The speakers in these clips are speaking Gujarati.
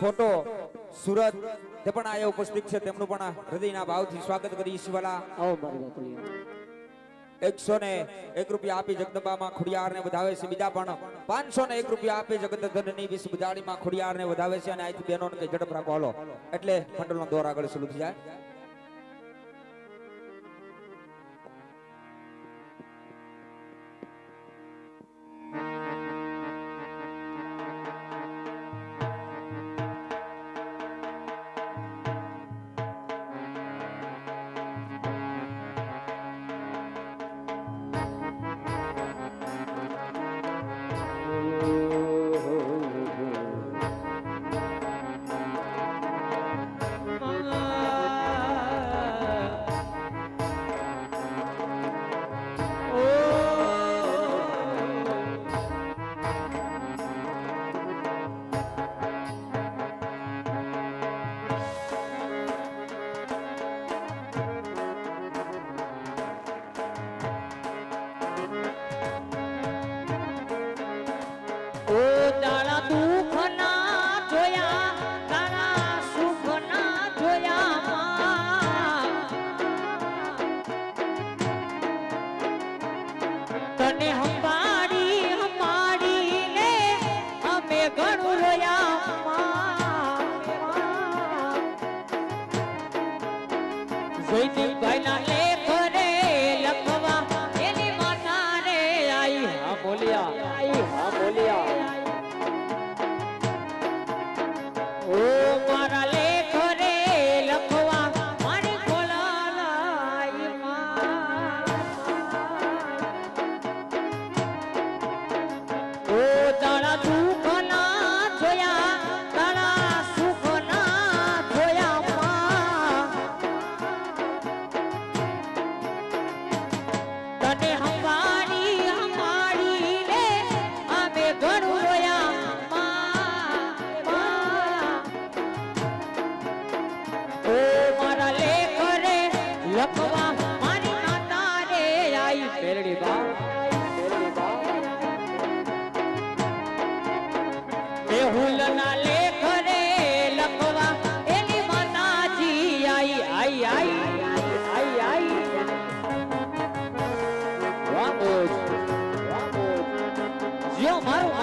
ફોટો સુરત તે પણ આયા ઉપસ્થિત છે તેમનું પણ હૃદયના ભાવથી સ્વાગત કરી શિવાલા એકસો ને એક રૂપિયા આપી જગદંબામાં ખુડિયાર ને વધાવે છે બીજા પણ પાંચસો ને એક રૂપિયા આપી જગતધનની વિશ્વ બજાડીમાં ખુડિયાર ને વધાવે છે અને આજથી બહેનો ને ઝડપ રાખો હાલો. એટલે મંડળનો દોર આગળ શરૂ થઈ જાય. તને હંપાડી હંપાડી ને અમે ઘણું રોયા લખવા મારી માતા રે આઈ. પેરડી બા. એ હુલના લેખ રે લખવા એની માતાજી આઈ. આઈ આઈ. આઈ આઈ. રામોજ જો મારું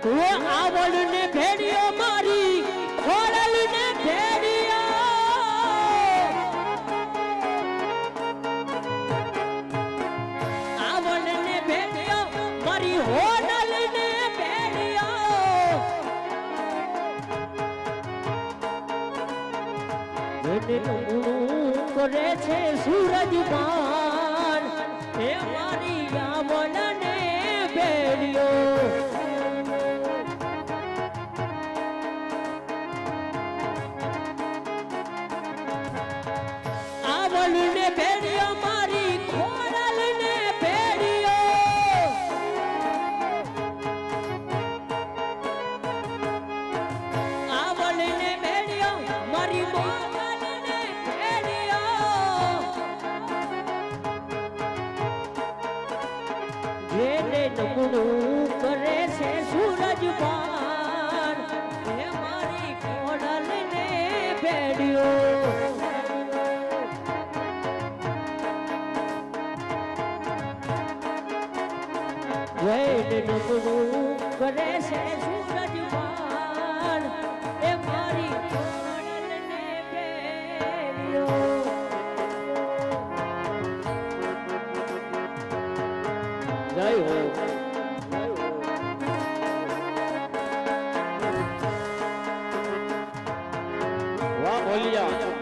ઓ આવડ ને ભેડિયો મારી ખોડલ ને ભેડિયો આવડ ને ભેડિયો મારી હોડલ ને ભેડિયો કરે છે સૂરજ પાન એ મારી જેને ટુકડું કરે છે સૂરજ પાર. એ મારી ખોડલ ને ભેડિયો. જૈન નમણું કરે છે સૂરજવાન જય હો વાહ બોલિયા.